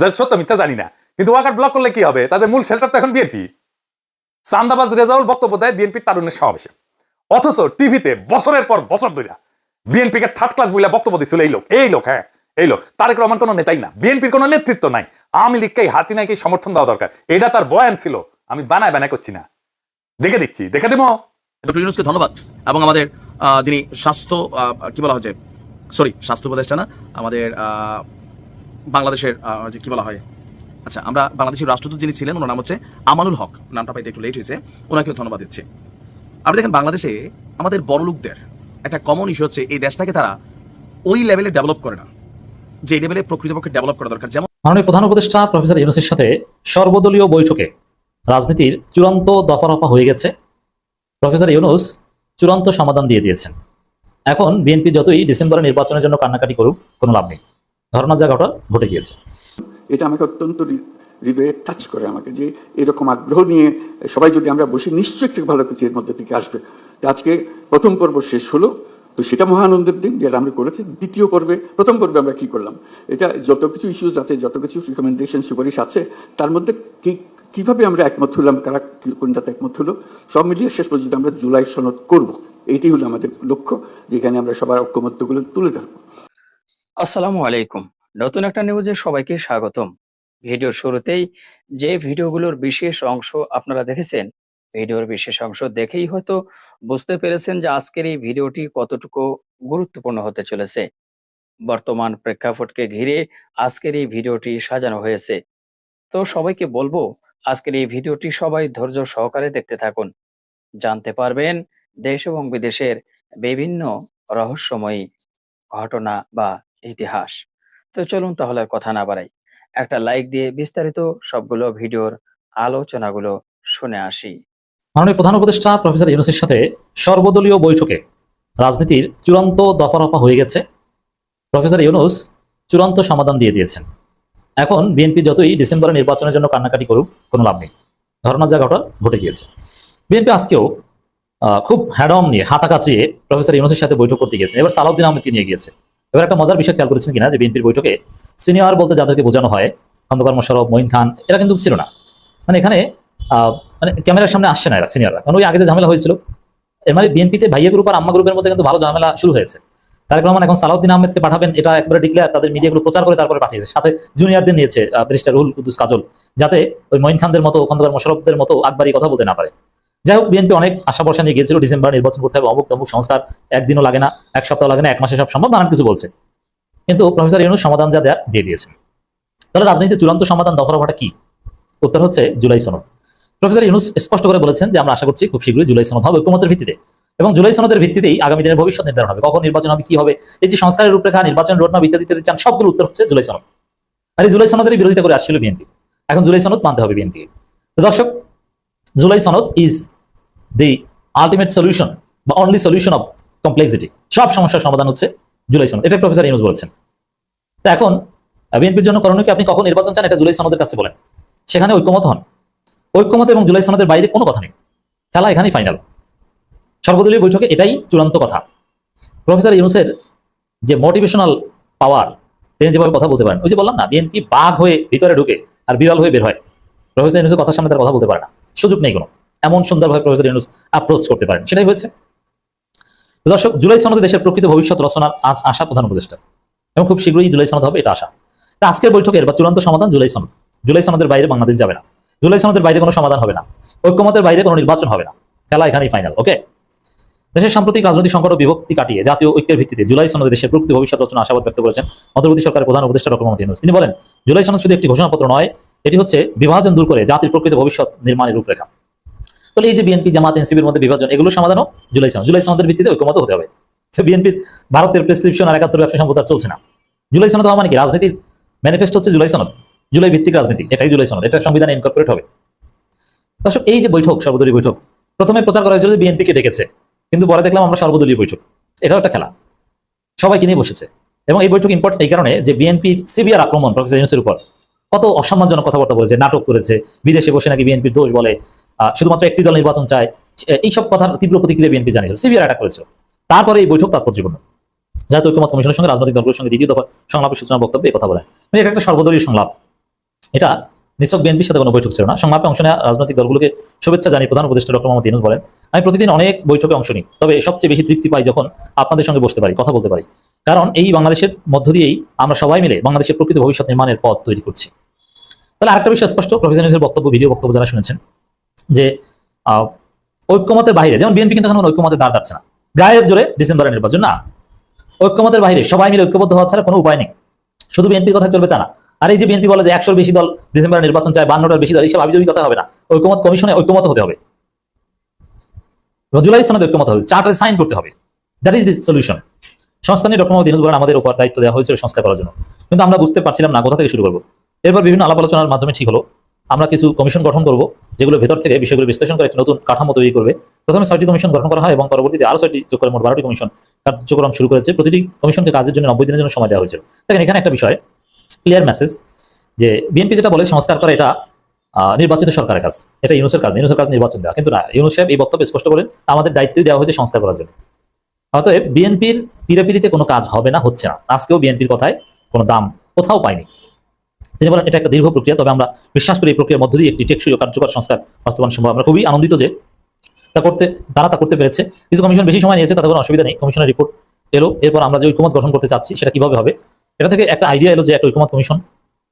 যা সত্য মিথ্যা জানি না। কিন্তু ওয়াকার ব্লক করলে কি হবে? তাদের মূল শেল্টার তো এখন বিএনপি চান্দাবাজ রেজাউল বক্তব্য দেয় বিএনপির তারুণ্যের সমাবেশে। অথচ টিভিতে বছরের পর বছর ধরে বিএনপি কে থার্ড ক্লাস বইলা বক্তব্য দিছিল, এই লোক এই লোক হ্যাঁ এই লোক, তারেক রহমান কোনো নেতাই না। বিএনপির কোনো নেতৃত্ব নাই। আওয়ামী লীগকেই হাতিনাইকে সমর্থন দেওয়া দরকার। এটা তার বয়ান ছিল। আমি বানায় বানায় করছি না। দেখে দিচ্ছি, দেখে দেবো। ডক্টর ধন্যবাদ। এবং আমাদের যিনি স্বাস্থ্য কি বলা হচ্ছে? সরি স্বাস্থ্য উপদেষ্টা না, আমাদের বাংলাদেশের যে কি বলা হয়? আচ্ছা আমরা বাংলাদেশের রাষ্ট্রদূত যিনি ছিলেন, ওনার নাম হচ্ছে আমানুল হক। নামটা পাইতে একটু লেট হয়েছে, ওনাকেও ধন্যবাদ দিচ্ছি। আপনি দেখেন, বাংলাদেশে আমাদের বড় লোকদের একটা কমন ইস্যু হচ্ছে, এই দেশটাকে তারা ওই লেভেলে ডেভেলপ করে না, যে লেভেলে প্রকৃতপক্ষে ডেভেলপ করা দরকার। যেমন মাননীয় প্রধান উপদেষ্টা প্রফেসর ইউনুসের সাথে সর্বদলীয় বৈঠকে রাজনীতির চূড়ান্ত দফারফা হয়ে গেছে। প্রফেসর ইউনুস চূড়ান্ত সমাধান দিয়ে দিয়েছেন। এখন বিএনপি যতই ডিসেম্বরে নির্বাচনের জন্য কান্নাকাটি করুক, কোনো লাভ নেই। ধর্ণা ঘটনা ঘটে গিয়েছে। এটা আমাকে অত্যন্ত হৃদয়ে টাচ করে আমাকে যে এরকম আগ্রহ নিয়ে সবাই যদি আমরা বসি নিশ্চয়ই একটু ভালো কিছু এর মধ্যে থেকে আসবে। আজকে প্রথম পর্ব শেষ হলো। তো সেটা মহানন্দের দিন যেটা আমরা করেছি। দ্বিতীয় পর্বে, প্রথম পর্বে আমরা কি করলাম? এটা যত কিছু ইস্যুজ আছে, যত কিছু রিকমেন্ডেশন সুপারিশ আছে, তার মধ্যে কি, কীভাবে আমরা একমত হলাম, কারা কোনটাতে একমত হলো, সব মিলিয়ে শেষ পর্যন্ত আমরা জুলাই সনদ করব। এইটি হলো আমাদের লক্ষ্য, যেখানে আমরা সবার ঐক্যমত্যগুলো তুলে ধরবো। আসসালামু আলাইকুম। নতুন একটা নিউজে সবাইকে স্বাগতম। ভিডিওর শুরুতেই যে ভিডিওগুলোর বিশেষ অংশ আপনারা দেখেছেন, ভিডিওর বিশেষ অংশ দেখেই হয়তো বুঝতে পেরেছেন যে আজকের এই ভিডিওটি কতটুকু গুরুত্বপূর্ণ হতে চলেছে। বর্তমান প্রেক্ষাপটকে ঘিরে আজকের এই ভিডিওটি সাজানো হয়েছে। তো সবাইকে বলব, আজকের এই ভিডিওটি সবাই ধৈর্য সহকারে দেখতে থাকুন। জানতে পারবেন দেশ এবং বিদেশের বিভিন্ন রহস্যময়ী ঘটনা বা ইতিহাস। তো চলুন তাহলে কথা না বাড়াই। একটা লাইক দিয়ে বিস্তারিত সবগুলো ভিডিওর আলোচনাগুলো শুনে আসি। মাননীয় প্রধান উপদেষ্টা প্রফেসর ইউনুসের সাথে সর্বদলীয় বৈঠকে রাজনীতির চূড়ান্ত দফারফা হয়ে গেছে। প্রফেসর ইউনুস চূড়ান্ত সমাধান দিয়ে দিয়েছেন। এখন বিএনপি যতই ডিসেম্বরে নির্বাচনের জন্য কান্নাকাটি করুক, কোনো লাভ নেই। ধর্ণা যা ঘটনা ঘটে গিয়েছে। বিএনপি আজকেও খুব হ্যাডম নিয়ে হাতা কাচিয়ে প্রফেসর ইউনুসের সাথে বৈঠক করতে গিয়েছে। এবার সালাউদ্দিন আহমেদকে নিয়ে গিয়েছে? এবার একটা মজার বিষয় খেয়াল করেছেন কিনা যে বিএনপির বৈঠকে সিনিয়র বলতে যাদেরকে বোঝানো হয়, খন্দকার মোশারফ মঈন খান, এরা কিন্তু ছিল না। মানে এখানে মানে ক্যামেরার সামনে আসছে না এরা, সিনিয়ররা। কারণ ওই আগে যে ঝামেলা হয়েছিল, এর মানে বিএনপিতে ভাইয়া গ্রুপ আর আম্মা গ্রুপের মধ্যে কিন্তু ভালো ঝামেলা শুরু হয়েছে। তারেক রহমান এখন সালাউদ্দিন আহমেদকে পাঠাবেন, এটা একবারে ডিক্লেয়ার তাদের মিডিয়াগুলো প্রচার করে তারপরে পাঠিয়েছে। সাথে জুনিয়রদের নিয়েছে ব্যারিস্টার রুহুল কুদ্দুস কাজল, যাতে ওই মঈন খানদের মতো, খন্দকার মোশারফদের মতো আকবারি কথা বলতে না পারে। যাই হোক, বিএনপি অনেক আশা ভরসা নিয়ে গিয়েছিল, ডিসেম্বর নির্বাচন করতে হবে, অমুক তমুক সংস্কার, একদিনও লাগে না, এক সপ্তাহ লাগে না, এক মাসে সব সম্ভব, নানান কিছু বলছে। কিন্তু প্রফেসর ইউনুস সমাধান যা দেয়া দিয়ে দিয়েছেন। তাহলে রাজনীতির চূড়ান্ত সমাধান দফারফাটা কি? উত্তর হচ্ছে জুলাই সনদ। প্রফেসর ইউনুস স্পষ্ট করে বলেছেন যে, আমরা আশা করছি খুব শীঘ্রই জুলাই সনদ হবে ঐক্যমতের ভিত্তিতে এবং জুলাই সনদের ভিত্তিতেই আগামী দিনের ভবিষ্যৎ নির্ধারণ হবে। কখন নির্বাচন হবে, কি হবে, এই যে সংস্কারের রূপরেখা, নির্বাচন রোডম্যাপ ইত্যাদি ইত্যাদি চান, সবগুলো উত্তর হচ্ছে জুলাই সনদ। আর এই জুলাই সনদের বিরোধিতা করে আসছিল বিএনপি। এখন জুলাই সনদ মানতে হবে বিএনপি দর্শক, জুলাই সনদ ইজ দি আলটিমেট সলিউশন বা অনলি সলিউশন অফ কমপ্লেক্সিটি সব সমস্যার সমাধান হচ্ছে জুলাই সনদ। এটা প্রফেসর ইউনুস বলেছেন। তো এখন বিএনপির জন্য করণীয় কি? আপনি কখন নির্বাচন চান? এটা জুলাই সনদের কাছে বলেন। সেখানে ঐক্যমত হন। ঐক্যমত এবং জুলাই সনদের বাইরে কোনো কথা নেই। খেলা এখানেই ফাইনাল সর্বদলীয় বৈঠকে এটাই চূড়ান্ত কথা। প্রফেসর ইউনুসের যে মোটিভেশনাল পাওয়ার তিনি যেভাবে কথা বলতে পারেন, ওই যে বললাম না, বিএনপি বাঘ হয়ে ভিতরে ঢুকে আর বিড়াল হয়ে বের হয়। প্রফেসর ইউনুসের কথার সামনে তার কথা বলতে পারে না। সুযোগ নেই কোনো। এমন সুন্দরভাবে প্রফেসর ইউনুস অ্যাপ্রোচ করতে পারেন। সেটাই হয়েছে। দর্শক, জুলাই সনদে দেশের প্রকৃত ভবিষ্যৎ রচনার আজ আশা প্রধান উপদেষ্টা। এবং খুব শীঘ্রই জুলাই সনদ হবে, এটা আশা। তা আজকের বৈঠকের বা চূড়ান্ত সমাধান জুলাই সনদ। জুলাই সনদের বাইরে বাংলাদেশ যাবে না। জুলাই সনদের বাইরে কোনো সমাধান হবে না। ঐক্যমতের বাইরে কোনো নির্বাচন হবে না। খেলা এখানেই ফাইনাল ওকে? দেশের সাম্প্রতিক রাজনৈতিক সংকট ও বিভক্তি কাটিয়ে জাতীয় ঐক্যের ভিত্তিতে জুলাই সনদে দেশের প্রকৃত ভবিষ্যৎ রচনা আশাবাদ ব্যক্ত করেছেন অন্তর্বর্তী সরকারের প্রধান উপদেষ্টা ডক্টর মোহাম্মদ ইউনূস। তিনি বলেন, জুলাই সনদ শুধু একটি ঘোষণাপত্র নয়, এটি হচ্ছে বিভাজন দূর করে জাতির প্রকৃত ভবিষ্যৎ নির্মাণের রূপরেখা। তাহলে এই যে বিএনপি, জামাত এনসিবির মধ্যে বিভাজন, এগুলো সমাধানও জুলাই সনদ। জুলাই সনদের ভিত্তিতে ঐক্যমত হতে হবে। বিএনপির ভারতের প্রেসক্রিপশন আর একাত্তর ব্যবসা সম্পদ চলছে না। জুলাই সনদ হওয়া মানে কি? রাজনীতির ম্যানিফেস্টো হচ্ছে জুলাই সনদ। জুলাই ভিত্তিক রাজনীতি, এটাই জুলাই সনদ। এটা সংবিধানে ইনকর্পোরেট হবে। দর্শক, এই যে বৈঠক, সর্বদলীয় বৈঠক, প্রথমে প্রচার করা হয়েছিল যে বিএনপিকে ডেকেছে। কিন্তু পরে দেখলাম আমরা সর্বদলীয় বৈঠক। এটাও একটা খেলা। সবাইকে নিয়ে বসেছে। এবং এই বৈঠক ইম্পর্টেন্ট এই কারণে যে বিএনপির সিবিআর আক্রমণ প্রফেসর ইউনুসের উপর, কত অসম্মানজনক কথাবার্তা বলেছে, নাটক করেছে, বিদেশে বসে নাকি বিএনপির দোষ বলে শুধুমাত্র একটি দল নির্বাচন চায় এইসব কথার তীব্র প্রতিক্রিয়া বিএনপি জানিয়েছিল। সিবিআর অ্যাটাক করেছিল। তারপরে এই বৈঠক তাৎপর্যপূর্ণ। জাতীয় ঐক্যমত কমিশনের সঙ্গে রাজনৈতিক দলগুলোর সঙ্গে দ্বিতীয় দফা সংলাপের সূচনা বক্তব্যে কথা বলেন। মানে এটা একটা সর্বদলীয় সংলাপ। এটা নিছক বিএনপির সাথে কোনো বৈঠক ছিল না। সংলাপে অংশ নেওয়া রাজনৈতিক দলগুলোকে শুভেচ্ছা জানিয়ে প্রধান উপদেষ্টা ডক্টর মোহাম্মদ ইউনুস বলেন, আমি প্রতিদিন অনেক বৈঠকে অংশ নিই, তবে সবচেয়ে বেশি তৃপ্তি পাই যখন আপনাদের সঙ্গে বসতে পারি, কথা বলতে পারি। কারণ এই বাংলাদেশের মধ্য দিয়েই আমরা সবাই মিলে বাংলাদেশের প্রকৃত ভবিষ্যৎ নির্মাণের পথ তৈরি করছি। তাহলে আরেকটা বিষয় স্পষ্ট, প্রফেসর বক্তব্য, ভিডিও বক্তব্য যারা শুনেছেন যে ঐক্যমতের বাইরে যেমন বিএনপি কিন্তু এখন ঐক্যমতের দাঁড় যাচ্ছে না। গায়ের জোরে ডিসেম্বরের নির্বাচন, না। ঐক্যমতের বাইরে সবাই মিলে ঐক্যবদ্ধ হওয়া ছাড়া কোনো উপায় নেই। শুধু বিএনপির কথা চলবে তা না। আর এই যে বিএনপি বলে যে একশোর বেশি দল ডিসেম্বরের নির্বাচন চায়, বান্নটার বেশি দল, এইসব আবিজবি কথা হবে না। ঐক্যমত কমিশনে ঐক্যমত হতে হবে। জুলাই সনদে ঐক্যমত হবে। চার্টারে সাইন করতে হবে। That is the solution. সংস্কার নিয়ে ডক্টর ইউনুস বলেন, আমাদের উপর দায়িত্ব দেওয়া হয়েছিল সংস্কার করার জন্য। কিন্তু আমরা বুঝতে পারছিলাম না কোথা থেকে শুরু করব। এরপর বিভিন্ন আলাপ আলোচনার মাধ্যমে ঠিক হলো আমরা কিছু কমিশন গঠন করব, যেগুলো ভেতর থেকে বিষয়গুলো বিশ্লেষণ করে একটা নতুন কাঠামো তৈরি করবে। প্রথমে ছয়টি কমিশন গঠন করা হয় এবং পরবর্তীতে আরও ছয়টি যোগ করে মোট বারোটি কমিশন কার্যক্রম শুরু করেছে। প্রতিটি কমিশনকে কাজের জন্য নব্বই দিনের জন্য সময় দেওয়া হয়েছিল। দেখেন, এখানে একটা বিষয় ক্লিয়ার মেসেজ যে বিএনপি যেটা বলে সংস্কার করা, এটা নির্বাচিত সরকারের কাজ। এটা ইউনুসের কাজ ইউনুসের কাজ নির্বাচন দেওয়া। কিন্তু না, ইউনুস সাহেব এই বক্তব্য স্পষ্ট করেন আমাদের দায়িত্বই দেওয়া হয়েছে সংস্কার করার জন্য। অতএব বিএনপির পিড়াপিড়িতে কোনো কাজ হবে না, হচ্ছে না। আজকেও বিএনপির কথায় কোনো দাম কোথাও পাইনি তিনি বলেন, এটা একটা দীর্ঘ প্রক্রিয়া, তবে আমরা বিশ্বাস করি এই প্রক্রিয়ার মধ্য দিয়ে একটি টেকসই ও কার্যকর সংস্কার বাস্তবায়ন সম্ভব। আমরা খুবই আনন্দিত যে তা করতে, তারা তা করতে পেরেছে। কিছু কমিশন বেশি সময় নিয়েছে, তাতে কোনো অসুবিধা নেই। কমিশনের রিপোর্ট এলো। এরপর আমরা যে ঐক্যমত গঠন করতে চাচ্ছি, সেটা কীভাবে হবে? এটা থেকে একটা আইডিয়া এলো যে একটা ঐক্যমত কমিশন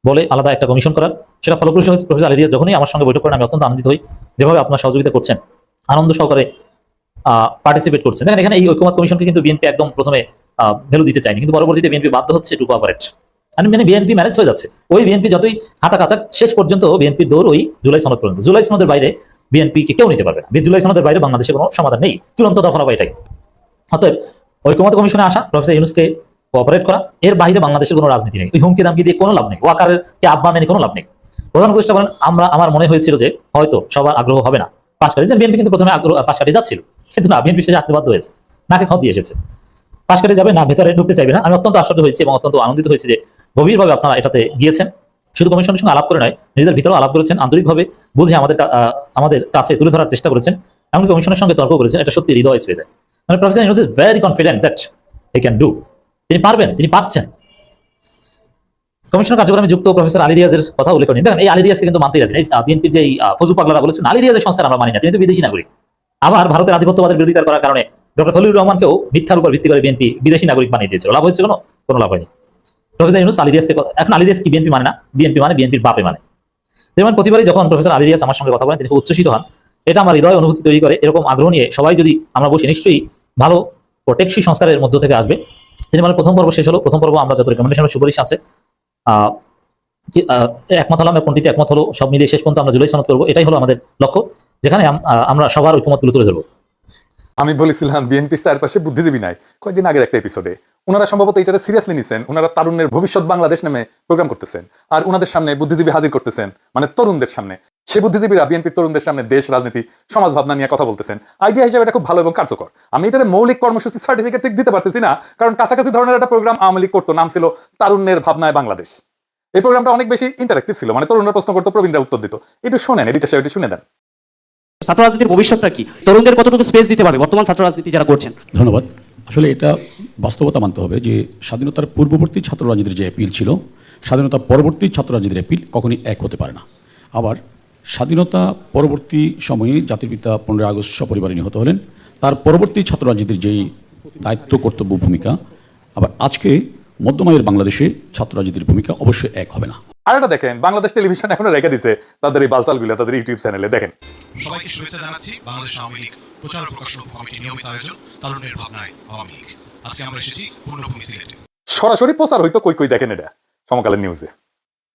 বলে আলাদা একটা কমিশন করার। সেটা ফলপ্রসূ হয়েছে। প্রফেসর আলিরিয়া যখনই আমার সঙ্গে বৈঠক করেন, আমি অত্যন্ত আনন্দিত হই। যেভাবে আপনার সহযোগিতা করছেন, আনন্দ সহকারে পার্টিসিপেট করছেন। দেখেন, এখানে এই ঐক্যমত কমিশনকে কিন্তু বিএনপি একদম প্রথমে ভ্যালু দিতে চায়নি। কিন্তু পরবর্তীতে বিএনপি বাধ্য হচ্ছে টু কোঅপারেট মানে বিএনপি ম্যানেজ হয়ে যাচ্ছে। ওই বিএনপি যতই হাঁটা কাঁচা শেষ পর্যন্ত বিএনপির দৌড় ওই জুলাই সনদ পর্যন্ত। জুলাই সনদের বাইরে বিএনপি কে কেউ নিতে পারবে না। জুলাই সনদের বাইরে বাংলাদেশে কোনো সমাধান নেই। চূড়ান্ত দফা এটাই। অতএব ঐক্যমত কমিশনে আসা, প্রফেসর ইউনুসকে কোঅপারেট করা, এর বাইরে বাংলাদেশের কোনো রাজনীতি নেই। ওই হুমকি দামকি দিয়ে কোনো লাভ নেই। ওয়াকারের কে আব্বা মেনে কোনো লাভ নেই। প্রধান উপদেষ্টা বলেন, আমরা, আমার মনে হয়েছিল যে হয়তো সবার আগ্রহ হবে না। পাশ কাটি বিএনপি কিন্তু প্রথমে আগ্রহ, পাশ কাটি যাচ্ছিল। কিন্তু না বিএনপি শেষে বাধ্য হয়েছে। নাকে দিয়ে এসেছে। পাশ কাটে যাবে না, ভেতরে ঢুকতে চাইবে না। আমি অত্যন্ত আশ্চর্য হয়েছি এবং অত্যন্ত আনন্দিত হয়েছে যে গভীরভাবে আপনারা এটাতে গিয়েছেন। শুধু কমিশনের সঙ্গে আলাপ করে নয়, নিজেদের ভিতরেও আলাপ করেছেন, আন্তরিকভাবে বুঝে আমাদের আমাদের কাছে তুলে ধরার চেষ্টা করেছেন। এমনকি কমিশনের সঙ্গে তর্ক করেছেন, এটা সত্যি হৃদয় ছুঁয়ে যায়। মানে professor Yunus is very confident that he can do তিনি পারবেন, তিনি পাচ্ছেন কমিশনের কার্যক্রমে যুক্ত প্রফেসর আলী রিয়াজের কথা উল্লেখ করেন। দেখেন, এই আলী রিয়াজকে কিন্তু মানতেই আছেন এই বিএনপির যে ফজু পাগলারা বলেছেন, আলী রিয়াজের সংস্কার আমরা মানি না। তিনি তো বিদেশি নাগরিক। আবার ভারতের আধিপত্যবাদের বিরোধিতা করার কারণে ডক্টর খলিলুর রহমানকেও মিথ্যার উপর ভিত্তি করে বিএনপি বিদেশি নাগরিক বানিয়ে দিয়েছিল। লাভ হয়েছে কোনো? কোনো লাভ হয়নি। প্রফেসর ইউনুস আলিরিয়াসকে এখন আলিরিয়াস কি বিএনপি মানে না? বিএনপি মানে বিএনপির বাপে মানে। যেমন প্রতিবারই যখন প্রফেসর আলিরিয়াস আমার সঙ্গে কথা বলেন, তিনি খুব উচ্ছ্বসিত হন। এটা আমার হৃদয় অনুভূতি তৈরি করে, এরকম আগ্রহ নিয়ে সবাই যদি আমরা বসে, নিশ্চয়ই ভালো ও টেকসই সংস্কারের মধ্য থেকে আসবে। তিনি মানে প্রথম পর্ব শেষ হলো, প্রথম পর্ব আমরা যত রেকমেন্ডেশন সুপারিশ আছে একমত হলাম কোনটিতে একমত হলো, সব মিলিয়ে শেষ পর্যন্ত আমরা জুলাই সনদ করব। এটাই হলো আমাদের লক্ষ্য, যেখানে আমরা সবার ঐক্যমত তুলে ধরবো। আমি বলেছিলাম, বিএনপির চারপাশে বুদ্ধিজীবী নাই। কয়েকদিন আগের একটা এপিসোডে ওনারা সম্ভবত এটাকে সিরিয়াসলি নিছেন। ওনারা তারুণ্যের ভবিষ্যৎ বাংলাদেশ নামে প্রোগ্রাম করতেছেন। আর ওনাদের সামনে বুদ্ধিজীবী হাজির করতেছেন মানে তরুণদের সামনে। সে বুদ্ধিজীবীরা বিএনপির তরুণদের সামনে দেশ, রাজনীতি সমাজ ভাবনা নিয়ে কথা বলতেছেন। আইডিয়া হিসেবে এটা খুব ভালো এবং কার্যকর। আমি এটার মৌলিক কর্মসূচি সার্টিফিকেট ঠিক দিতে পারতেছি না, কারণ কাছাকাছি ধরনের একটা প্রোগ্রাম আওয়ামী লীগ করতো, নাম ছিল তারুণ্যের ভাবনায় বাংলাদেশ। এই প্রোগ্রামটা অনেক বেশি ইন্টারেক্টিভ ছিল মানে তরুণরা প্রশ্ন করতো, প্রবীণরা উত্তর দিত। একটু শোনেন এডিটার সাহেব শুনে দেন। ছাত্র রাজনীতির ভবিষ্যৎটা কি? তরুণদের কতটুকু স্পেস দিতে পারবে বর্তমান ছাত্র রাজনীতি যারা করছেন। ধন্যবাদ। আসলে এটা বাস্তবতা মানতে হবে যে স্বাধীনতার পূর্ববর্তী ছাত্র রাজনীতির যে অ্যাপিল ছিল, স্বাধীনতা পরবর্তী ছাত্র রাজনীতির অ্যাপিল কখনই এক হতে পারে না। আবার স্বাধীনতা পরবর্তী সময়ে জাতির পিতা পনেরোই আগস্ট সপরিবারে নিহত হলেন। তার পরবর্তী ছাত্র রাজনীতির যেই দায়িত্ব, কর্তব্য, ভূমিকা, আবার আজকে মধ্যমায়ের বাংলাদেশে ছাত্র রাজনীতির ভূমিকা অবশ্যই এক হবে না। আর এটা দেখেন বাংলাদেশ টেলিভিশন এখনও রেখে দিছে তাদের এই বালসালগুলো তাদের ইউটিউব চ্যানেলে দেখেন। সবাইকে শুভেচ্ছা জানাচ্ছি বাংলাদেশ আওয়ামী লীগ প্রচার প্রকাশন কমিটি নিয়মিত আয়োজন তরুণের ভাবনায় আওয়ামী লীগ। আজকে আমরা এসেছি পূর্ণভূমি সিলেটে। সরাসরি প্রচার হইতো কই কই দেখেন এটা সমকালের নিউজে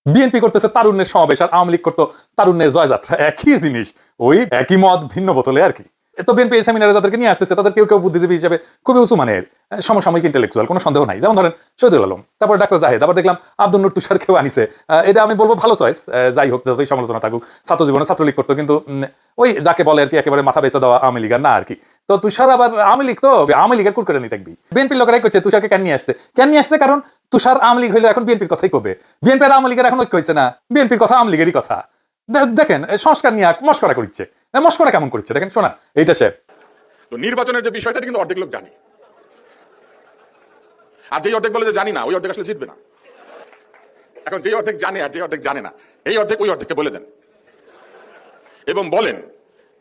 বিএনপি করতেছে তারুণ্যের সমাবেশ আর আওয়ামী লীগ করতো তারুণ্যের জয়যাত্রা। একই জিনিস ওই একই মত ভিন্ন বোতলে আর কি। তো বিএনপি এই সেমিনারে যাদেরকে নিয়ে আসতেছে, তাদের কেউ কেউ বুদ্ধিজীবী হিসেবে খুবই উঁচু মানের সমসাময়িক ইন্টেলেকচুয়াল কোনো সন্দেহ নাই। যেমন ধরেন শহীদুল আলম, তারপর ডাক্তার জাহেদ, আবার দেখলাম আব্দুল নুর তুষার কেউ আনিছে। এটা আমি বলব ভালো চয়েস যাই হোক, যতই সমালোচনা থাকুক ছাত্র জীবনে ছাত্রলীগ করতো, কিন্তু ওই যাকে বলে আর কি একেবারে মাথা বেঁচে দেওয়া আওয়ামী লীগ আর না আর কি। তো তুষার আবার আওয়ামী লীগ তো, আওয়ামী লীগের কুরকুরে নিয়ে থাকবি বিএনপির লোকেরাই করছে তুষারকে কেন নিয়ে আসছে? কেন নিয়ে আসছে কারণ তুষার আওয়ামী লীগ হইলে এখন বিএনপির কথাই কবে? বিএনপি আর আওয়ামী লীগের এখন ঐক্য হয়েছে না? বিএনপির কথা আওয়ামী লীগেরই কথা। দেখেন, সংস্কার নিয়ে মস্করা করছে এ মস্করা কেমন করছে? দেখেন শোনা এইটা সে। তো নির্বাচনের যে বিষয়টা কিন্তু অর্ধেক লোক জানে। আর যেই অর্ধেক বলে যে জানি না, ওই অর্ধেক আসলে জিতবে না। এখন যে অর্ধেক জানে আর যে অর্ধেক জানে না, এই অর্ধেক ওই অর্ধেককে বলে দেন। এবং বলেন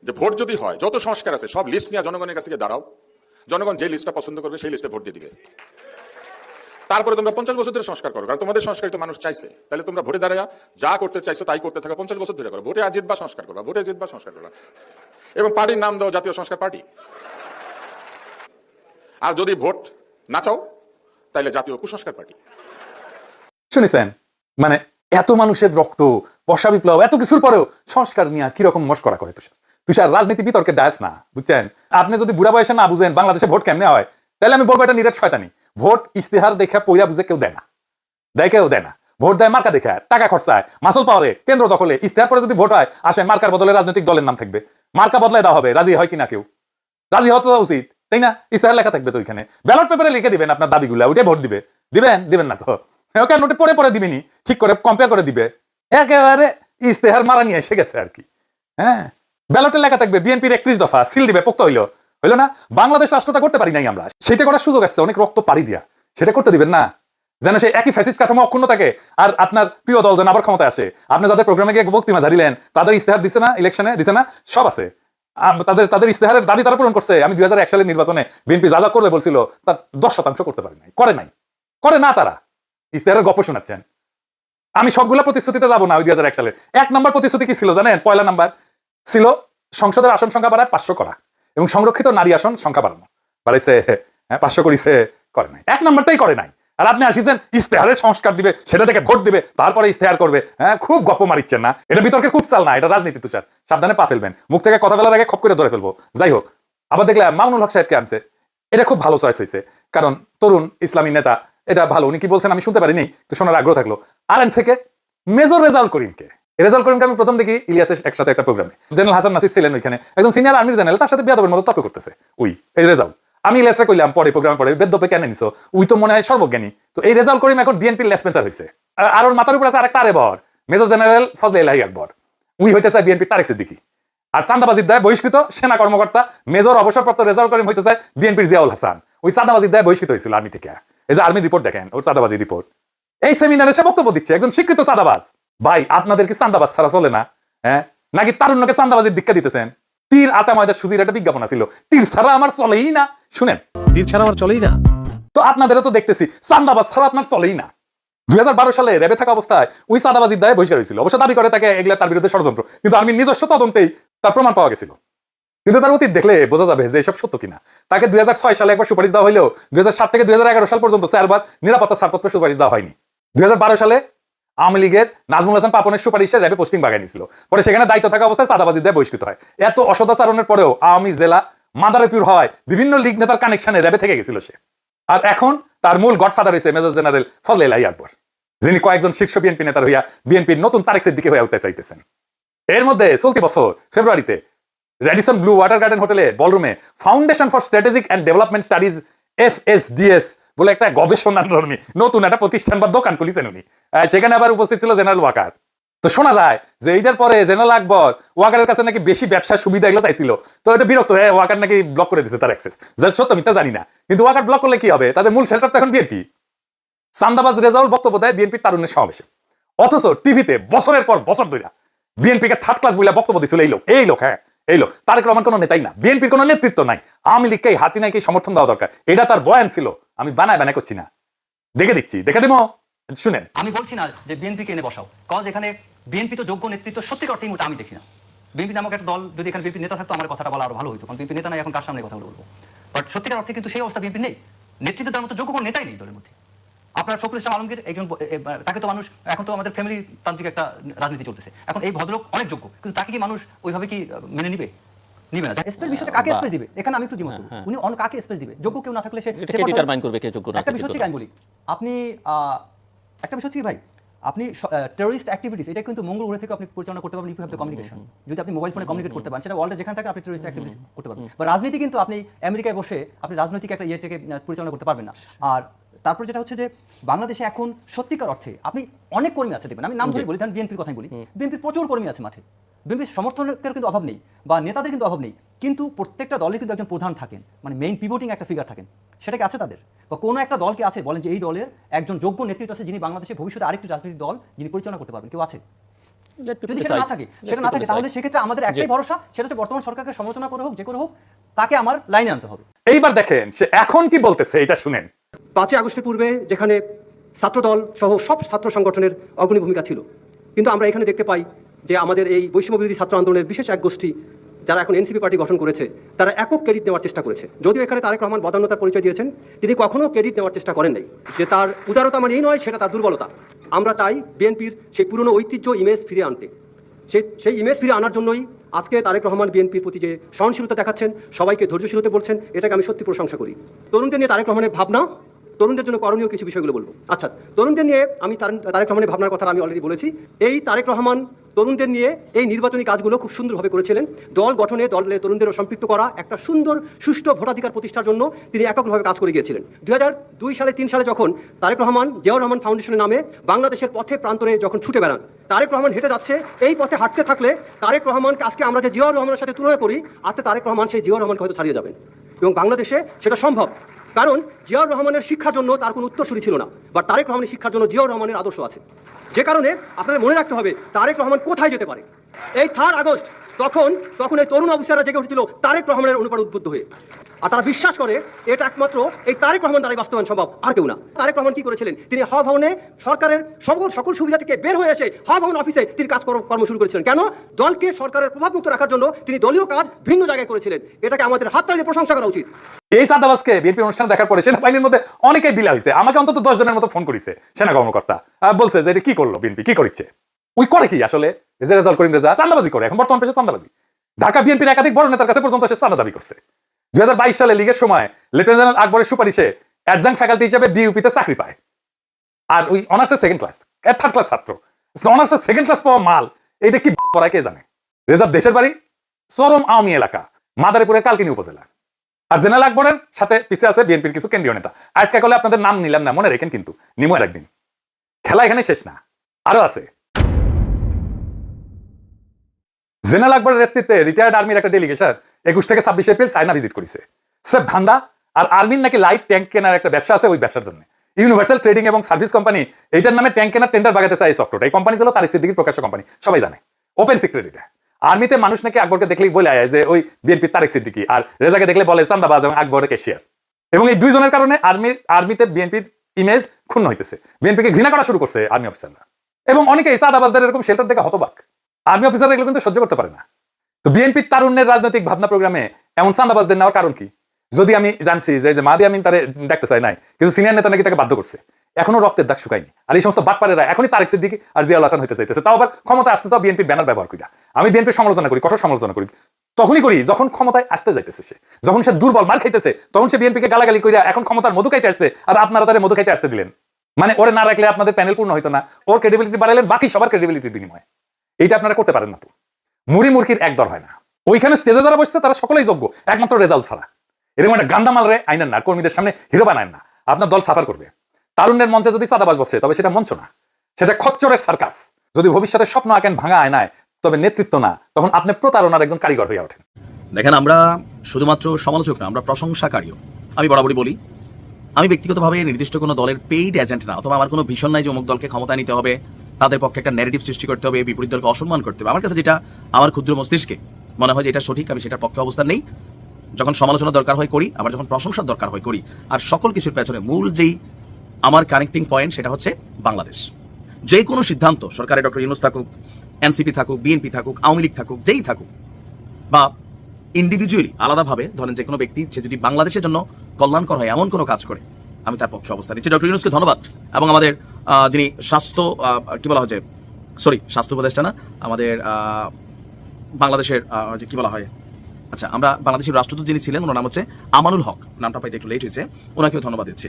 যে ভোট যদি হয়, যত সংস্কার আছে, সব লিস্ট নিয়ে জনগণের কাছে দাঁড়াও। জনগণ যে লিস্টটা পছন্দ করবে, সেই লিস্টে ভোট দিয়ে দিবে। তারপরে তোমরা পঞ্চাশ বছর ধরে সংস্কার করো, কারণ তোমাদের সংস্কার তো মানুষ চাইছে। তাহলে তোমরা ভোটে দাঁড়ায় যা করতে চাইছো তাই করতে থাকো, পঞ্চাশ বছর ধরে করো। ভোটে আর জিতবা সংস্কার করবা, ভোটে জিতবা সংস্কার করবা। এবং পার্টির নাম দাও জাতীয় সংস্কার পার্টি। আর যদি ভোট না চাও তাহলে জাতীয় কুসংস্কার পার্টি। শুনেছেন? মানে এত মানুষের রক্ত, বর্ষা বিপ্লব, এত কিছুর পরেও সংস্কার নিয়ে কীরকম মস্করা করে তুষার? তুষার রাজনীতি বিতর্কে ডায়াস না, বুঝছেন? আপনি যদি বুড়া বয়সে না বুঝেন বাংলাদেশে ভোট কেমনে হয়, তাহলে আমি বলব এটা নিরেট শয়তানি। ভোট ইস্তেহার দেখে পইরা বুঝে কেউ দেয় না। দেয় কেউ দেয় না। ভোট দেয় মার্কা দেখে, টাকা খরচায়, মাসল পাওয়ারে, কেন্দ্র দখলে। ইস্তেহার পরে যদি ভোট হয়, আসে মার্কার বদলে রাজনৈতিক দলের নাম থাকবে। মার্কা বদলায় দেওয়া হবে, রাজি হয় কিনা কেউ? রাজি হওয়া তো উচিত, তাই না? ইস্তেহার লেখা থাকবে তো ওইখানে। ব্যালট পেপারে লিখে দিবেন আপনার দাবিগুলো ওইটাই ভোট দিবে। দিবেন দিবেন না তো। ওকে নোটে পরে পরে দিবেনি, ঠিক করে কম্পেয়ার করে দিবে। একেবারে ইস্তেহার মারা নিয়ে এসে গেছে আর কি। হ্যাঁ? ব্যালটে লেখা থাকবে, বিএনপির একত্রিশ দফা, সিল দিবে, পোক্ত হইল। হইল না, বাংলাদেশ রাষ্ট্রটা করতে পারি নাই আমরা। সেটা করার সুযোগ আসছে অনেক রক্ত পাড়ি দিয়া। সেটা করতে দিবেন না। যেন সে একই ফ্যাসিস্ট কাঠামো অক্ষুণ্ণ থাকে। আর আপনার প্রিয় দল যেন আবার ক্ষমতায় আসে। আপনি যাদের প্রোগ্রামে গিয়ে বক্তৃতা ঝাড়িলেন, তাদের ইস্তেহার দিছে না ইলেকশনে দিছে না, সব আছে। তাদের তাদের ইস্তেহারের দাবি তারা পূরণ করছে। আমি দুই হাজার এক সালের নির্বাচনে বিএনপি যা যা করবে বলছিল, তার দশ শতাংশ করতে পারে নাই। করে নাই। করে না তারা। ইস্তেহারের গপ শোনাচ্ছেন। আমি সবগুলা প্রতিশ্রুতিতে যাব না ওই দুই হাজার এক সালে এক নম্বর প্রতিশ্রুতি কি ছিল জানেন? পয়লা নাম্বার ছিল সংসদের আসন সংখ্যা বাড়ায় পাঁচশো করা। এবং সংরক্ষিত নারী আসন সংখ্যা বাড়ানো। বাড়াইছে হ্যাঁ পাঁচশো করিছে করে নাই। এক নম্বরটাই করে নাই। আর আপনি আসিছেন ইস্তেহারের সংস্কার দিবে, সেটা থেকে ভোট দিবে, তারপরে ইস্তেহার করবে। হ্যাঁ খুব গপ্প মারিচ্ছেন না। এটা বিতর্কের খুব চাল না, এটা রাজনীতি তুষার। সাবধানে পা ফেলবেন। মুখ থেকে কথা বলার আগে খপ করে ধরে ফেলব। যাই হোক, আবার দেখলাম মামুনুল হক সাহেবকে আনছে। এটা খুব ভালো চয়েস হয়েছে। কারণ তরুণ ইসলামী নেতা, এটা ভালো। উনি কি বলছেন আমি শুনতে পারিনি তো শোনার আগ্রহ থাকল। আর আনছে কে মেজর রেজাল্ট করিমকে। রেজাল্ট করিমকে আমি প্রথম দেখি ইলিয়াসের একসাথে একটা প্রোগ্রামে জেনারেল হাসান নাসির ছিলেন ওইখানে। একজন সিনিয়র আর্মির জেনারেল তার সাথে বিয়াদবের মতো তর্ক করতেছে। ওই, এই রেজাল্ট আমি ইলিয়াসে কইলাম, পরে প্রোগ্রামে পরে বেদ্যপে কেন নিছো উই তো মনে হয় সর্বজ্ঞানী। তো এই রেজাল্ট করিম এখন বিএনপির লেসপেন্সার হয়েছে আর- আর ওর মাথার উপর আছে আরেকটা আরেবর। Major general Fazle Elahi Akbar. উই হইতেছে বিএনপির তারেক সিদ্দিকি। আর চান্দাবাজির দায় বহিষ্কৃত সেনা কর্মকর্তা, মেজর অবসরপ্রাপ্ত রেজাল্ট করিম হইতে চায় বিএনপির জিয়াউল হাসান। ওই চাঁদাবাজির দায় বহিষ্কৃত হয়েছিল আর্মি থেকে। এই যে আর্মি রিপোর্ট দেখেন, ওর চাঁদাবাজির রিপোর্ট এই সেমিনারে সে বক্তব্য দিচ্ছে, একজন স্বীকৃত চাঁদাবাজ ভাই আপনাদের কি চাঁদাবাজ ছাড়া চলে না হ্যাঁ? নাকি তারুণ্যকে চাঁদাবাজির দীক্ষা দিতেছেন? তীর আটা ময়দা সুজির একটা বিজ্ঞাপন ছিল তীর ছাড়া আমার চলেই না। শুনেন। তীর ছাড়া আমার চলেই না? তো আপনাদেরও তো দেখতেছি চান্দাবাজ ছাড়া আপনার চলেই না। দুই হাজার বারো সালে রেবে থাকা অবস্থায় ওই চাঁদাবাজির দায়ে বহিষ্কার হয়েছিল। অবশ্য দাবি করে তাকে এগুলা তার বিরুদ্ধে ষড়যন্ত্র। কিন্তু আমি নিজস্ব তদন্তেই তার প্রমাণ পাওয়া গেছিল। কিন্তু তার অতীত দেখলে বোঝা যাবে যে এসব সত্য কিনা। তাকে দুই হাজার ছয় সালে একবার সুপারিশ দেওয়া হলেও দুই হাজার সাত থেকে দুই হাজার এগারো সাল পর্যন্ত চারবার নিরাপত্তা ছাড়পত্র সুপারিশ দেওয়া হয়নি। দুই হাজার বারো সালে আওয়ামী লীগের নাজমুল হাসান পাপনের সুপারিশে র্যাবে পোস্টিং বাগাই নিয়েছিল পরে সেখানে দায়িত্ব থাকা অবস্থায় চাঁদাবাজি দেয় বহিষ্কৃত হয়। এত অসদাচরণের পরেও আওয়ামী জেলা মাদারপিউর হওয়ায় বিভিন্ন লীগ নেতার কানেকশনে র্যাবে থেকে গেছিল সে। আর এখন তার মূল গডফাদার হয়েছে মেজর জেনারেল ফজলে ইলাহি আকবর, যিনি কয়েকজন শীর্ষ বিএনপি নেতার হইয়া বিএনপির নতুন তারেকের দিকে হয়ে উঠতে চাইতেছেন। এর মধ্যে চলতি বছর ফেব্রুয়ারিতে রেডিসন ব্লু ওয়াটার গার্ডেন হোটেলে বলরুমে Foundation for Strategic and Development Studies F S DS বলে একটা গবেষণার ধর্মী। নতুন একটা প্রতিষ্ঠান বা দোকান খুলেছেন উনি। সেখানে আবার উপস্থিত ছিল জেনারেল ওয়াকার। তো শোনা যায় যে এইটার পরে জেনারেল আকবর ওয়াকারের কাছে নাকি বেশি ব্যবসার সুবিধা এগুলো চাইছিল। তো এটা বিরক্ত হয়ে ওয়াকার নাকি ব্লক করে দিচ্ছে তার অ্যাক্সেস যা সত্য মিথ্যা জানি না। কিন্তু ওয়াকার ব্লক করলে কি হবে? তাদের মূল শেল্টার তো এখন বিএনপি চান্দাবাজ রেজাউল বক্তব্য দেয় বিএনপির তারুণ্যের সমাবেশে। অথচ টিভিতে বছরের পর বছর ধরে বিএনপি কে থার্ড ক্লাস বলে বক্তব্য দিছিল, এই লোক এই লোক হ্যাঁ এই লোক। তারেক রহমান কোনো নেতাই না। বিএনপির কোনো নেতৃত্ব নাই। আওয়ামী লীগকে হাতি নাইকে সমর্থন দেওয়া দরকার। এটা তার বয়ান ছিল। আমি বানায় বানায় করছি না। দেখে দিচ্ছি দেখে দেবো। শুনেন। আমি বলছি না যে বিএনপিকে এনে বসাও। কজ এখানে বিএনপি তো যোগ্য নেতৃত্ব, সত্যিকার অর্থে মুহূর্তে আমি দেখি না। বিএনপি নামক একটা দল, যদি এখানে বিএনপি নেতা থাকতো, আমার কথাটা বলা আরও ভালো হতো কারণ বিএনপি নেতা নাই, এখন কার সামনে কথা বলব? বাট সত্যিকার অর্থে কিন্তু সেই অবস্থা বিএনপি নেই। নেতৃত্ব দেওয়ার মতো যোগ্য কোনো নেতাই নেই দলের মধ্যে। আপনার ফখরুল ইসলাম আলমগীর, একজন তাকে তো মানুষ, এখন তো আমাদের ফ্যামিলি তান্ত্রিক একটা রাজনীতি চলতেছে। এখন এই ভদ্রলোক অনেক যোগ্য, কিন্তু তাকে কি মানুষ ওইভাবে কি মেনে নিবে? নিবে না স্পেস বিষয়টা কাকে স্পেস দিবে? এখানে আমি একটু দ্বিমত উনি অন্য কাকে স্পেস দিবে? যোগ্য কেউ না থাকলে সে এটা সে কে কথা- determine করবে কে যোগ্য না, একটা বিষয় হচ্ছে আমি বলি? আপনি একটা বিষয় হচ্ছে ভাই? আপনি টেরোরিস্ট অ্যাক্টিভিটিস এটা কিন্তু মঙ্গল গ্রহ থেকে আপনি পরিচালনা করতে পারবেন ইউ হ্যাভ দ্য কমিউনিকেশন যদি আপনি মোবাইল ফোনে কমিউনিকেট করতে পারেন সেটা ওয়ার্ল্ডে যেখানে থাকে আপনি টেরোরিস্ট অ্যাক্টিভিটিস করতে পারবেন। বা রাজনীতি কিন্তু আপনি আমেরিকায় বসে আপনি রাজনৈতিক একটা ইয়েটাকে পরিচালনা করতে পারবেন না। আর তারপর যেটা হচ্ছে যে বাংলাদেশে এখন সত্যিকার অর্থে আপনি অনেক কর্মী আছে দেখবেন। আমি নাম ধরে বলি ধরেন বিএনপির কথাই বলি। বিএনপির প্রচুর কর্মী আছে মাঠে। বিএনপির সমর্থকের কিন্তু অভাব নেই বা নেতাদের কিন্তু অভাব নেই। কিন্তু প্রত্যেকটা দলের কিন্তু একজন প্রধান থাকেন মানে মেইন পিভোটিং একটা ফিগার থাকেন। সেটা কি আছে তাদের? বা কোনো একটা দলকে আছে বলেন যে এই দলের একজন যোগ্য নেতৃত্ব আছে যিনি বাংলাদেশে ভবিষ্যতে আরেকটি রাজনৈতিক দল যিনি পরিচালনা করতে পারবেন কেউ আছে? যদি সেটা না থাকে সেটা না থাকে তাহলে সেক্ষেত্রে আমাদের একটাই ভরসা সেটা হচ্ছে বর্তমান সরকারকে সমালোচনা করে হোক যে করে হোক তাকে আমার লাইনে আনতে হবে। এইবার দেখেন সে এখন কি বলতেছে এটা শুনেন। পাঁচই আগস্টের পূর্বে যেখানে ছাত্রদল সহ সব ছাত্র সংগঠনের অগ্রণী ভূমিকা ছিল কিন্তু আমরা এখানে দেখতে পাই যে আমাদের এই বৈষম্য বিরোধী ছাত্র আন্দোলনের বিশেষ এক গোষ্ঠী যারা এখন এনসিপি পার্টি গঠন করেছে, তারা একক ক্রেডিট নেওয়ার চেষ্টা করেছে। যদিও এখানে তারেক রহমান বদান্যতার পরিচয় দিয়েছেন, তিনি কখনো ক্রেডিট নেওয়ার চেষ্টা করেন নাই। যে তার উদারতা মানে এই নয়, সেটা তার দুর্বলতা। আমরা চাই বিএনপির সেই পুরনো ঐতিহ্য ইমেজ ফিরে আনতে। সেই সেই ইমেজ ফিরে আনার জন্যই আজকে তারেক রহমান বিএনপির প্রতি যে সহনশীলতা দেখাচ্ছেন, সবাইকে ধৈর্যশীলতা বলছেন, এটাকে আমি সত্যি প্রশংসা করি। তরুণদের নিয়ে তারেক রহমানের ভাবনা তরুণদের জন্য করণীয় কিছু বিষয়গুলো বলব। আচ্ছা তরুণদের নিয়ে আমি তারেক রহমানের ভাবনার কথা আমি অলরেডি বলেছি। এই তারেক রহমান তরুণদের নিয়ে এই নির্বাচনী কাজগুলো খুব সুন্দরভাবে করেছিলেন। দল গঠনে, দলে তরুণদেরও সম্পৃক্ত করা একটা সুন্দর, সুষ্ঠু ভোটাধিকার প্রতিষ্ঠার জন্য তিনি এককভাবে কাজ করে গিয়েছিলেন। দুই হাজার দুই সালে, তিন সালে যখন তারেক রহমান জিয়াউর রহমান ফাউন্ডেশনের নামে বাংলাদেশের পথে প্রান্তরে যখন ছুটে বেড়ান, তারেক রহমান হেঁটে যাচ্ছে। এই পথে হাঁটতে থাকলে তারেক রহমানকে আজকে আমরা যে জিয়াউর রহমানের সাথে তুলনা করি, আজকে তারেক রহমান সেই জিয়াউর রহমানকে হয়তো ছাড়িয়ে যাবেন। এবং বাংলাদেশে সেটা সম্ভব। কারণ জিয়াউর রহমানের শিক্ষার জন্য তার কোনো উত্তরসূরি ছিল না। বা তারেক রহমানের শিক্ষার জন্য জিয়াউর রহমানের আদর্শ আছে। যে কারণে আপনাদের মনে রাখতে হবে, তারেক রহমান কোথায় যেতে পারে? এই থার্ড আগস্ট, তখন তখন এই তরুণ অফিসাররা জেগে উঠেছিল তারেক রহমানের অনুপাত উদ্বুদ্ধ হয়ে। আর তারা বিশ্বাস করে এটা একমাত্র এই তারেক রহমান দ্বারাই বাস্তবায়ন সম্ভব, আর কেউ না। তারেক রহমান কি করেছিলেন? তিনি হওয়া ভবনে সরকারের সকল সকল সুবিধা থেকে বের হয়ে এসে হওয়া ভবন অফিসে তিনি কাজ কর্ম শুরু করেছিলেন। কেন? দলকে সরকারের প্রভাবমুক্ত রাখার জন্য তিনি দলীয় কাজ ভিন্ন জায়গায় করেছিলেন। এটাকে আমাদের হাততালি দিয়ে প্রশংসা করা উচিত। এই চাঁদাবাজকে বিএনপি অনুষ্ঠান দেখার পরে সেনাবাহিনীর মধ্যে অনেকেই বিলা হয়েছে। আমাকে অন্তত দশ জনের মতো ফোন করেছে, সেনা কর্মকর্তা। বলছে যে এটা কি করল বিএনপি? কি করেছে ওই করে কি আসলে? রেজাল্ট করিম রেজা চান্দাবাজি করে, এখন বর্তমান পেশে চান্দাবাজি ঢাকা বিএনপির একাধিক বড় নেতার কাছে পর্যন্ত সে চাঁদা দাবি করছে। দুই সালে লিগের সময় লেফটেন্যান্ট জেনারেল আকবরের সুপারিশে অ্যাডজাং ফ্যাকাল্টি হিসেবে বিইউপিতে চাকরি পায়। আর ওই অনার্সের সেকেন্ড ক্লাস থার্ড ক্লাস ছাত্র। অনার্সের সেকেন্ড ক্লাস পাওয়া মাল, এটা কি পড়ায় কে জানে? রেজাব দেশের বাড়ি, চরম আওয়ামী এলাকা, মাদারীপুরের কালকিনি উপজেলা। আর জেনারেল আকবরের সাথে পিছিয়ে আছে বিএনপির কিছু কেন্দ্রীয় নেতা। আজকে করলে আপনাদের নাম নিলাম না, মনে রেখেন কিন্তু, নিমো আর একদিন। খেলা এখানে শেষ না, আরও আছে। জেনারেল আকবরের নেতৃত্বে রিটায়ার্ড আর্মির একটা ডেলিগেশন একুশ থেকে ছাব্বিশ এপ্রিল চায়না ভিজিট করেছে। সে ধান্দা আর আর্মির নাকি লাইট ট্যাঙ্ক কেনার একটা ব্যবসা আছে ওই ব্যবসার জন্য। ইউনিভার্সাল ট্রেডিং এবং সার্ভিস কোম্পানি এইটার নামে ট্যাঙ্ক কেনার টেন্ডার বাগাতে চায় এই এই কোম্পানি ছিল তারিক সিদ্দিকির প্রকাশ্য কোম্পানি সবাই জানে। ওপেন সিক্রেট এটা। আর্মিতে মানুষ নাকি আকবরকে দেখলেই বলে আয় যে ওই বিএনপির তারিক সিদ্দিকি, আর রেজাকে দেখলে বলে চান্দাবাজ এবং আকবরের কেশিয়ার এবং এই দুইজনের কারণে আর্মির, আর্মিতে বিএনপির ইমেজ ক্ষুণ্ণ হইতেছে। বিএনপিকে ঘৃণা করা শুরু করছে আর্মি অফিসাররা এবং অনেকে এই চাঁদাবাজদের এরকম শেল্টার দেখে হতবাক। আর্মি অফিসাররা এগুলো কিন্তু সহ্য করতে পারে না। তো বিএনপির তারুণ্যের রাজনৈতিক ভাবনা প্রোগ্রামে এমন চান্দাবাজদের নেওয়ার কারণ কি? যদি আমি জানছি যে যে মাদি আমিন তারে দেখতে চাই নাই, কিন্তু সিনিয়র নেতা নাকি তাকে বাধ্য করছে, এখনও রক্তের দাগ শুকায়নি। আর এই সমস্ত বাটপারেরা এখনই তারেক সিদ্দিকি আর জিয়াউল হাসান হইতে চাইতেছে। তাও আবার ক্ষমতা আসতে চাও বিএনপির ব্যানার ব্যবহার করি আমি বিএনপির সমালোচনা করি, কঠোর সমালোচনা করি। তখনই করি, যখন ক্ষমতায় আসতে যাইতেছে সে। যখন সে দুর্বল মার খাইতেছে, তখন সে বিএনপিকে গালাগালি করিয়া এখন ক্ষমতার মধু খাইতে আসছে আর আপনারা তাদের মধু খাইতে আসতে দিলেন। মানে ওরে না রাখলে আপনাদের প্যানেল পূর্ণ হইতো না। ওর ক্রেডিবিলিটি বাড়ালেন বাকি সবার ক্রেডিবিলিটির বিনিময়ে। এইটা আপনারা করতে পারেন না তো। মুড়ি মুরগির এক দর হয় না। ওইখানে স্টেজে যারা বসছে, তারা সকলেই যোগ্য, একমাত্র রেজাল্ট ছাড়া। এরকম একটা গান্দা মাল রে আইনেন না, কর্মীদের সামনে হিরো বানায় না। আপনার দল সাফার করবে। তারুণ্যের মঞ্চে যদি চাঁদাবাজ বসে, তবে সেটা মঞ্চ না। সেটা খচ্চরের সার্কাস যদি ভবিষ্যতে স্বপ্ন আঁকেন ভাঙা আয়নায়, তবে নেতৃত্ব না, তখন আপনি প্রতারণার একজন কারিগর হয়ে ওঠেন। দেখেন, আমরা শুধুমাত্র সমালোচক না, আমরা প্রশংসাকারীও। আমি বরাবরই বলি, আমি ব্যক্তিগতভাবে নির্দিষ্ট কোনো দলের পেইড এজেন্ট না, অথবা আমার কোনো ভীষণ নাই যে অমুক দলকে ক্ষমতা নিতে হবে। তাদের পক্ষে একটা ন্যারেটিভ সৃষ্টি করতে হবে বিপরীত দলকে অসম্মান করতে হবে। আমার কাছে যেটা আমার ক্ষুদ্র মস্তিষ্কে মনে হয় যে এটা সঠিক, আমি সেটার পক্ষে অবস্থান নেই। যখন সমালোচনা দরকার হয় করি, আবার যখন প্রশংসার দরকার হয় করি, আর সকল কিছুর পেছনে মূল যেই আমার কানেক্টিং পয়েন্ট সেটা হচ্ছে বাংলাদেশ। যে কোনো সিদ্ধান্ত সরকারে ডক্টর ইউনুস থাকুক, এনসিপি থাকুক, বিএনপি থাকুক, আওয়ামী লীগ থাকুক, যেই থাকুক, বা ইন্ডিভিজুয়ালি আলাদাভাবে ধরেন যে কোনো ব্যক্তি, সে যদি বাংলাদেশের জন্য কল্যাণকর হয়, এমন কোনো কাজ করে, আমি তার পক্ষে অবস্থান নিচ্ছি। ডক্টর ইউনুসকে ধন্যবাদ, এবং আমাদের যিনি স্বাস্থ্য কি বলা হচ্ছে সরি স্বাস্থ্য উপদেষ্টা না, আমাদের বাংলাদেশের যে কি বলা হয় আচ্ছা আমরা বাংলাদেশের রাষ্ট্রদূত যিনি ছিলেন, ওনার নাম হচ্ছে আমানুল হক। নামটা পাইতে একটু লেট হয়েছে, ওনাকেও ধন্যবাদ দিচ্ছে।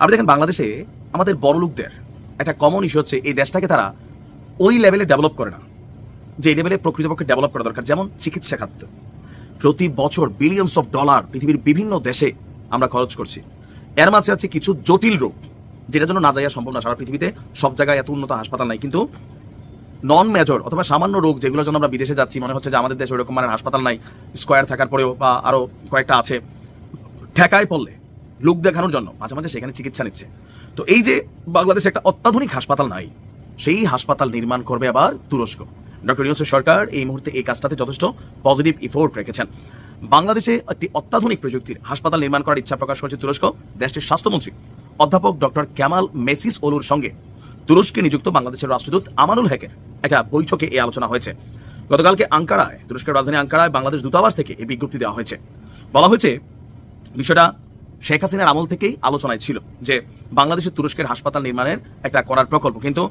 আপনি দেখেন, বাংলাদেশে আমাদের বড় লোকদের একটা কমন ইস্যু হচ্ছে, এই দেশটাকে তারা ওই লেভেলে ডেভেলপ করে না, যে লেভেলে প্রকৃতপক্ষে ডেভেলপ করা দরকার। যেমন চিকিৎসা খাদ্য। প্রতি বছর বিলিয়নস অফ ডলার পৃথিবীর বিভিন্ন দেশে আমরা খরচ করছি। এর মাঝে আছে কিছু জটিল রোগ। যেটার জন্য না যাইয়া সম্ভব না, সারা পৃথিবীতে সব জায়গায় এত উন্নত হাসপাতাল নাই। কিন্তু নন মেজর অথবা সামান্য রোগ যেগুলোর জন্য আমরা বিদেশে যাচ্ছি, মনে হচ্ছে যে আমাদের দেশে ওরকম মানে হাসপাতাল নাই স্কোয়ার থাকার পরেও বা আরও কয়েকটা আছে, ঠেকায় পড়লে, লোক দেখানোর জন্য মাঝে মাঝে সেখানে চিকিৎসা নিচ্ছে। তো এই যে বাংলাদেশে একটা অত্যাধুনিক হাসপাতাল নাই, সেই হাসপাতাল নির্মাণ করবে আবার তুরস্ক। ডক্টর ইউসুফ সরকার এই মুহূর্তে এই কাজটাতে যথেষ্ট পজিটিভ ইফোর্ট রেখেছেন। বাংলাদেশে একটি অত্যাধুনিক প্রযুক্তির হাসপাতাল নির্মাণ করার ইচ্ছা প্রকাশ করেছে তুরস্ক, দেশটির স্বাস্থ্যমন্ত্রী। অধ্যাপক ডক্টর ক্যামাল মেসিস ওলুর সঙ্গে তুরস্কে নিযুক্ত বাংলাদেশের রাষ্ট্রদূত আমানুল হেকের একটা বৈঠকে এই আলোচনা হয়েছে। গতকালকে আঙ্কারায়, তুরস্কের রাজধানী আঙ্কারায় বাংলাদেশ দূতাবাস থেকে এই বিজ্ঞপ্তি দেওয়া হয়েছে। বলা হয়েছে, বিষয়টা শেখ হাসিনার আমল থেকেই আলোচনায় ছিল যে বাংলাদেশের তুরস্কের হাসপাতাল নির্মাণের একটা করার প্রকল্প, কিন্তু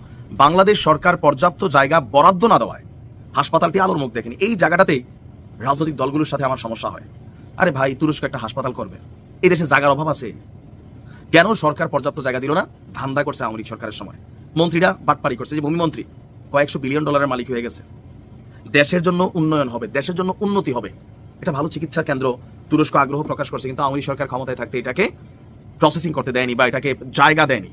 বাংলাদেশ সরকার পর্যাপ্ত জায়গা বরাদ্দ না দেওয়ায় হাসপাতালটি আলোর মুখ দেখেনি। এই জায়গাটাতেই রাজনৈতিক দলগুলোর সাথে আমার সমস্যা হয়। আরে ভাই, তুরস্ক একটা হাসপাতাল করবে। এই দেশে জায়গার অভাব আছে। কেন সরকার পর্যাপ্ত জায়গা দিল না? ধান্দা করছে আওয়ামী লীগ সরকারের সময়। মন্ত্রীরা বাটপারি করছে। যে ভূমিমন্ত্রী, কয়েকশো বিলিয়ন ডলারের মালিক হয়ে গেছে। দেশের জন্য উন্নয়ন হবে, দেশের জন্য উন্নতি হবে। এটা ভালো চিকিৎসা কেন্দ্র, তুরস্ক আগ্রহ প্রকাশ করছে, কিন্তু আওয়ামী সরকার ক্ষমতায় থাকতে এটাকে প্রসেসিং করতে দেয়নি বা এটাকে জায়গা দেয়নি।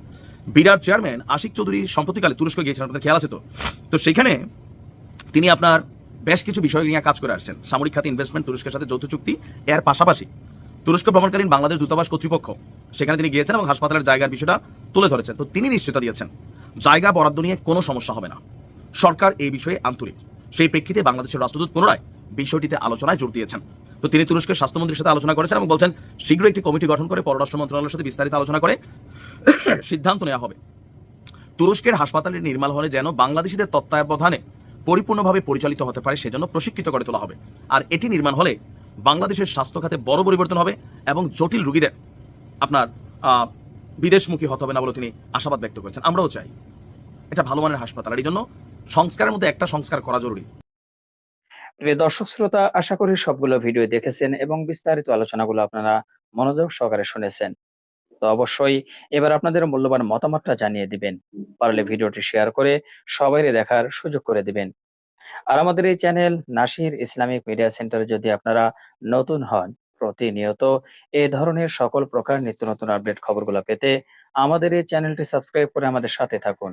বিরাট চেয়ারম্যান আশিক চৌধুরী সম্প্রতিকালে তুরস্ক গিয়েছিলেন, আপনাদের খেয়াল আছে তো? তো সেখানে তিনি আপনার বেশ কিছু বিষয় নিয়ে কাজ করে আসছেন। সামরিক খাতে ইনভেস্টমেন্ট তুরস্কের সাথে যৌথ চুক্তি, এর পাশাপাশি তুরস্ক ভ্রমণকালীন বাংলাদেশ দূতাবাস কর্তৃপক্ষ, সেখানে তিনি গিয়েছেন এবং হাসপাতালের জায়গার বিষয়টা তুলে ধরেছেন। তো তিনি নিশ্চয়তা দিয়েছেন। জায়গা বরাদ্দ নিয়ে কোনো সমস্যা হবে না। সরকার এই বিষয়ে আন্তরিক। সেই প্রেক্ষিতে বাংলাদেশের রাষ্ট্রদূত পুনরায় বিষয়টিতে আলোচনায় জোর দিয়েছেন। তো তিনি তুরস্কের স্বাস্থ্যমন্ত্রীর সাথে আলোচনা করেছেন এবং বলছেন, শীঘ্রই একটি কমিটি গঠন করে পররাষ্ট্র মন্ত্রণালয়ের সাথে বিস্তারিত আলোচনা করে সিদ্ধান্ত নেওয়া হবে। তুরস্কের হাসপাতালের নির্মাণ হলে যেন বাংলাদেশিদের তত্ত্বাবধানে পরিপূর্ণভাবে পরিচালিত হতে পারে, সেজন্য প্রশিক্ষিত করে তোলা হবে। আর এটি নির্মাণ হলে বাংলাদেশের স্বাস্থ্য খাতে বড় পরিবর্তন হবে এবং জটিল রুগীদের আপনার বিদেশমুখী হতে হবে না বলে তিনি আশাবাদ ব্যক্ত করেছেন। আমরাও চাই। এটা ভালো মানের হাসপাতাল। আর এই জন্য সংস্কারের মধ্যে একটা সংস্কার করা জরুরি। প্রিয় দর্শক, শ্রোতা, আশা করি সবগুলো ভিডিও দেখেছেন এবং বিস্তারিত আলোচনাগুলো আপনারা মনোযোগ সহকারে শুনেছেন। তো অবশ্যই এবার আপনাদের মূল্যবান মতামতটা জানিয়ে দিবেন। পারলে ভিডিওটি শেয়ার করে সবাই দেখার সুযোগ করে দিবেন। আর আমাদের এই channel Nasir Islamic Media Centre যদি আপনারা নতুন হন, প্রতিনিয়ত এই ধরনের সকল প্রকার নিত্য নতুন আপডেট খবরগুলো পেতে আমাদের এই চ্যানেলটি সাবস্ক্রাইব করে আমাদের সাথে থাকুন।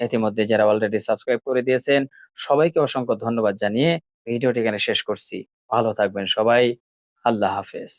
ইতিমধ্যে যারা অলরেডি সাবস্ক্রাইব করে দিয়েছেন, সবাইকে অসংখ্য ধন্যবাদ জানিয়ে ভিডিওটি এখানে শেষ করছি। ভালো থাকবেন সবাই। আল্লাহ হাফেজ।